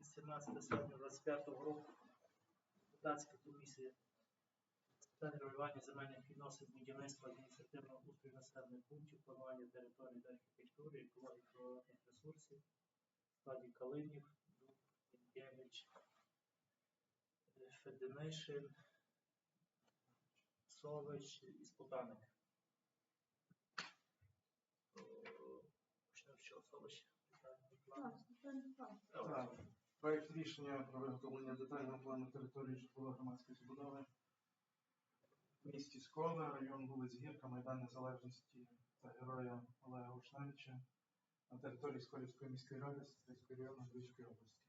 17 серпня 25 року депутатська комісія з регулювання земельних відносин, будівництва адміністративного устрою населених пунктів, планування території та архітектури, екології природних ресурсів, складі Калинів, Дуб, Інкевич, е, Феденишин, Сович і Спотаник. О, Почнемо з чого Сович? Так. Проект рішення про виготовлення детального плану території житлово-громадської забудови в місті Скола, район вулиць Гірка, Майдан Незалежності та Героя Олега Ушневича на території Сколівської міської ради Стрийського району Львівської області.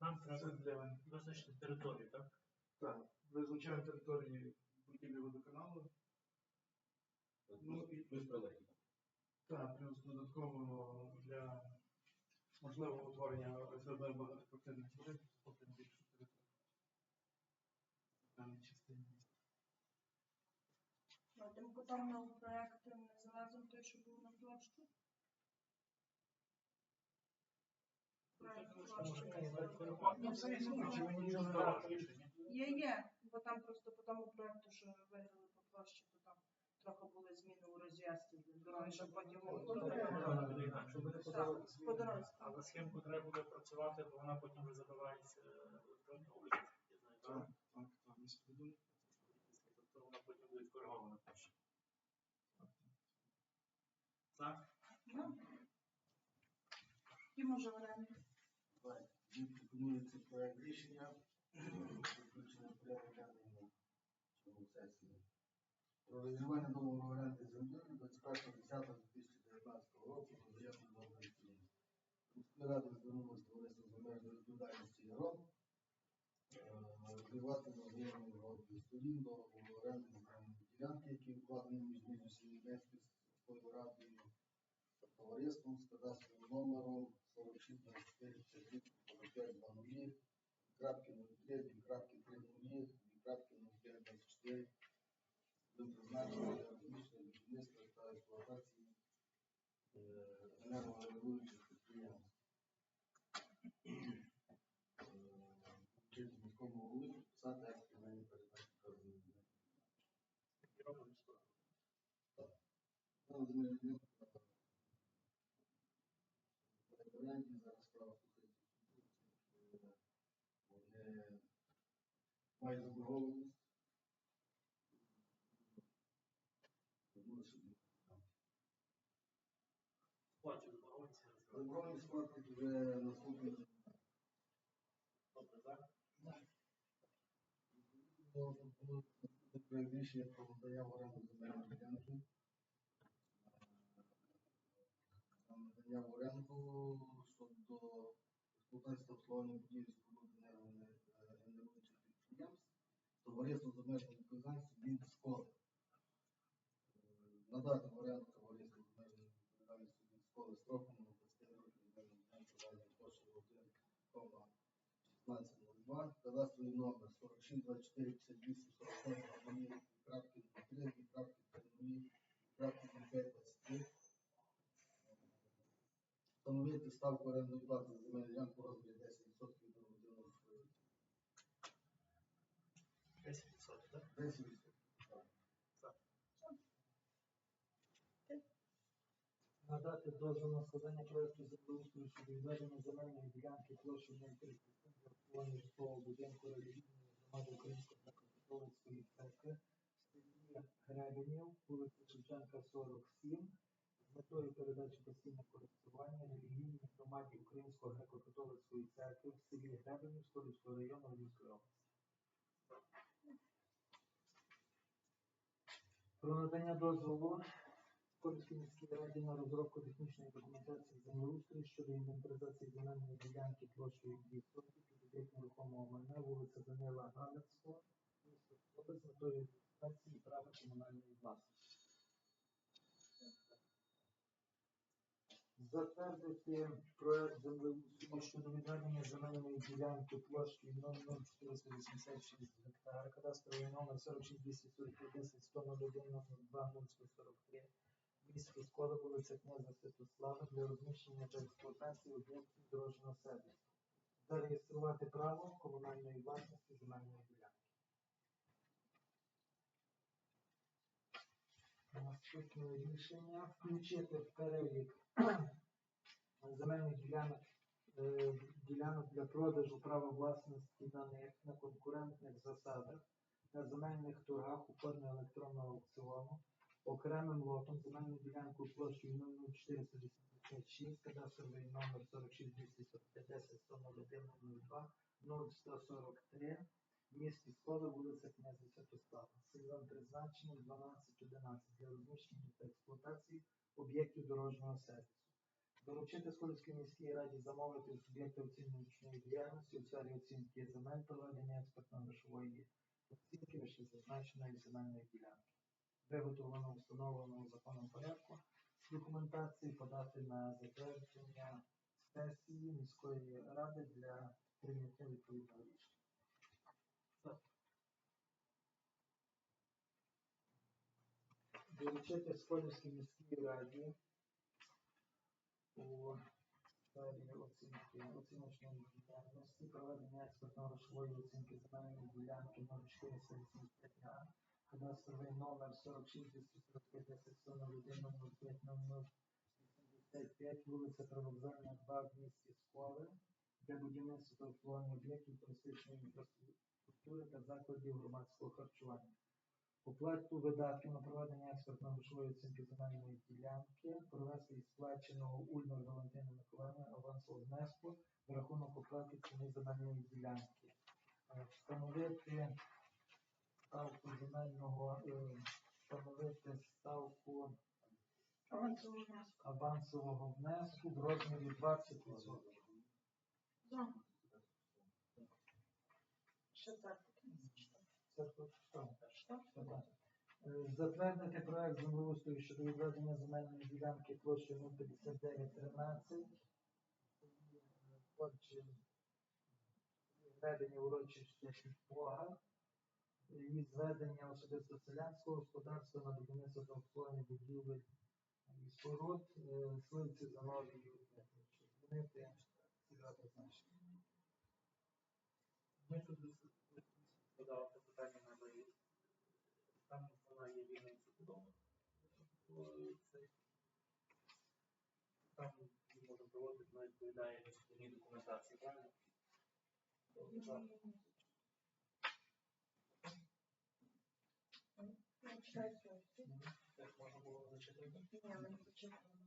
Нам треба визначити територію, так? Так, визначаємо території будівлі водоканалу. Ну і Плюс прилеглі. Так, плюс додатково для можливого утворення ОСБ багатоквартирних будинків потрібно більшу територію. В даній частині міста. А тим котом проект не залазив той, що був на площу. Проект площі. Ну, все існує, чи ви нічого не. Є, є, бо там просто по тому проекту, що ми виграли по площі, то там трохи були зміни у роз'ясненні дороги, щоб потім Ну, так, так, буде інакше, буде по Так, дорозі. Але схемку треба буде працювати, бо вона потім вже забивається електронною обліком. Я знаю, Так, так? так, так, місто придумав. Тобто вона потім буде скоригована теж. Так? Ну, і може оренди. Пропонується проект рішення, включено в порядок на цьому сесії. Про розірвання договору оренди землі 21.10.2019 року до заявки до України. Міська рада звернулася до товариства з обмеженою відповідальності ЯРО. Розірвати на взаємну угоду сторін договору оренди земельної ділянки, які укладені між між Сімейською сільською радою товариством з кадастровим номером 46 24 45 00 крапки 03, дві крапки 3 0, дві крапки 05 24 до призначення розміщення будівництва та експлуатації е, енергогенеруючих підприємств. Вчити міському голові підписати екстрені передачі координації. І робимо скоро. Ну, земельні ділянки на варіанті зараз справа слухається в суді. Вони мають заборгованість. Заборгованість платить вже наступний. Добре, так? Проект рішення про надання в оренду земельної ділянки. Е, Надання в оренду щодо експлуатації обслуговування будівель споруд енергогенеруючих підприємств. Товариство з обмеженою відповідальністю він школи. Надати в оренду товариство з обмеженою відповідальністю від школи строком на 25 років ділянки загальної площі 1,1602, кадастровий номер 46 24 58 47 крапки 03, крапки 30, крапки 05 23. Встановити ставку орендної плати за земельну ділянку розмірі 10% від нормативної грошової 10%, так? 10%. Надати дозвіл на складання проекту землеустрою щодо відведення земельної ділянки площі 03 для житлового будинку релігійної громади Української та католицької церкви в селі Гребенів, вулиця Шевченка, 47, з метою передачі постійного користування релігійній громаді Української греко-католицької церкви в селі Гребенів Сколівського району Львівської області. Про надання дозволу міській раді на розробку технічної документації землеустрою щодо інвентаризації земельної ділянки площею 2 сотки під нерухомого майна вулиця Данила Галицького, місто з метою реєстрації права комунальної власності. Затвердити проект землеустрою щодо відведення земельної ділянки площею 00486 гектара, кадастровий номер 46245 101 02 0143 в місті Скола, вулиця Князя Святослава для розміщення та експлуатації об'єктів дорожнього сервісу. Зареєструвати право комунальної власності земельної ділянки. Наступне рішення. Включити в перелік земельних ділянок, е, ділянок для продажу права власності на них на конкурентних засадах на земельних торгах у формі електронного аукціону окремим лотом земельну ділянку площею 00486, кадастровий номер 46245 101 02 0143 в місті Сколи, вулиця Князя Святослава, цільовим призначенням 1211 для розміщення та експлуатації об'єктів дорожнього сервісу. Доручити Сколівській міській раді замовити у суб'єкта оцінювачної діяльності у сфері оцінки земель проведення експертно-грошової оцінки вище зазначеної земельної ділянки. Виготовлено встановленому законом порядку документації подати на затвердження сесії міської ради для прийняття відповідного рішення. Доручити Сколівській міській раді у сфері оцінки оціночної діяльності проведення експертно-грошової оцінки земельної ділянки 0475 А, кадастровий номер 46 245 10 101 05 85, вулиця Привокзальна, 2 в місті Сколи, для будівництва та обслуговування об'єктів туристичної інфраструктури та закладів громадського харчування. Оплату видатків на проведення експертно-грошової оцінки земельної ділянки, провести із сплаченого Ульмер Валентина Миколаївна авансового внеску в рахунок оплати ціни земельної ділянки. Е, Встановити ставку земельного, е, встановити ставку авансового внеску в розмірі 20%. За. Прочитав. Е, Затвердити проект землеустрою щодо відведення земельної ділянки площею 05913. Отже, ведення урочища Бога і зведення особисто селянського господарства на будівництво та обслуговування будівель і споруд е, сливці за нові змінити цільове призначення. Ми тут подали це питання на виїзд. Там вона є вільною забудовою. Це там можна проводити, вона відповідає міській документації, правильно? Тобто, так. Ну. Теж можна було зачитати. Ні, ми не почитали.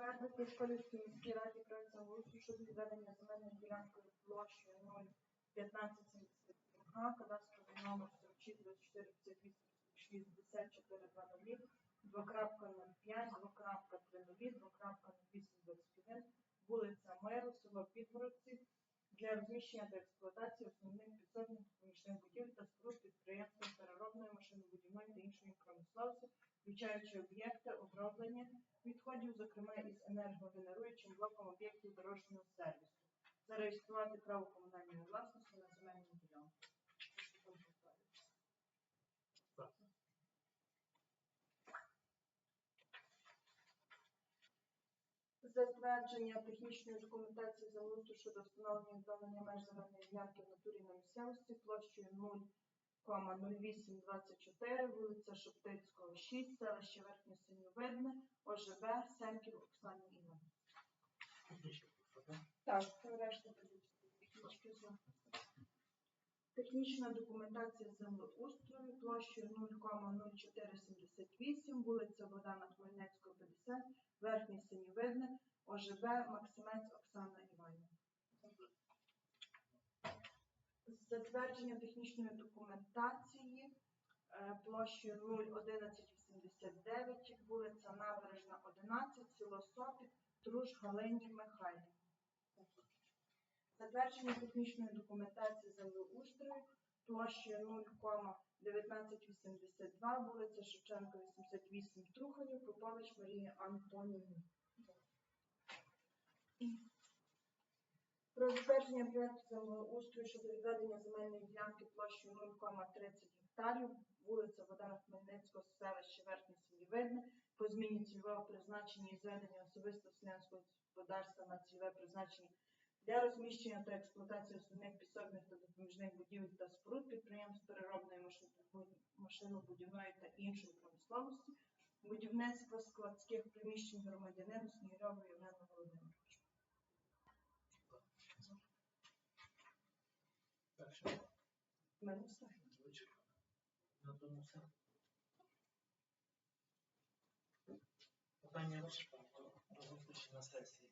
Затвердити Сколівській міській раді проект землеустрою щодо відведення земельної ділянки площею 01570 га, кадастровий номер 46 24 58 64 00, 2.05, 2.30, 2.0821, вулиця Миру, село Підгородці, для розміщення та експлуатації основних підсобних помічних будівель та споруд підприємства переробної машинобудівної та іншої промисловості, включаючи об'єкти оброблення відходів, зокрема із енергогенеруючим блоком об'єктів дорожнього сервісу, зареєструвати право комунальної власності на земельну ділянку. Затвердження технічної документації землеустрою щодо встановлення відновлення меж земельної ділянки в натурі на місцевості площею 0,0824, вулиця Шептицького, 6, селище Верхнє Синьовидне, ОЖБ, Семків Оксані Іван. Так, решта технічки за. Технічна документація землеустрою площею 0,0478, вулиця Богдана Хмельницького, 50, Верхнє Синьовидне, ОЖБ, Максимець Оксана Іванівна. Затвердження технічної документації е, площею 01189, вулиця Набережна, 11, село Сопіт, Труш Галині Михайлівні. Затвердження технічної документації землеустрою площею 0,1982, вулиця Шевченка, 88, Труханів, Попович Марії Антонівні. Про затвердження проекту землеустрою щодо відведення земельної ділянки площею 0,30 гектарів, вулиця Богдана Хмельницького, селище Верхнє Селівидне, по зміні цільового призначення і зведення особисто селянського господарства на цільове призначення для розміщення та експлуатації основних підсобних та допоміжних будівель та споруд підприємств переробної машинобу- машинобудівної та іншої промисловості, будівництва складських приміщень громадянину Снігирову Євгену Володимировичу. Перше. У мене все. Звичайно. На тому все. Питання розпочато. До зустрічі на сесії.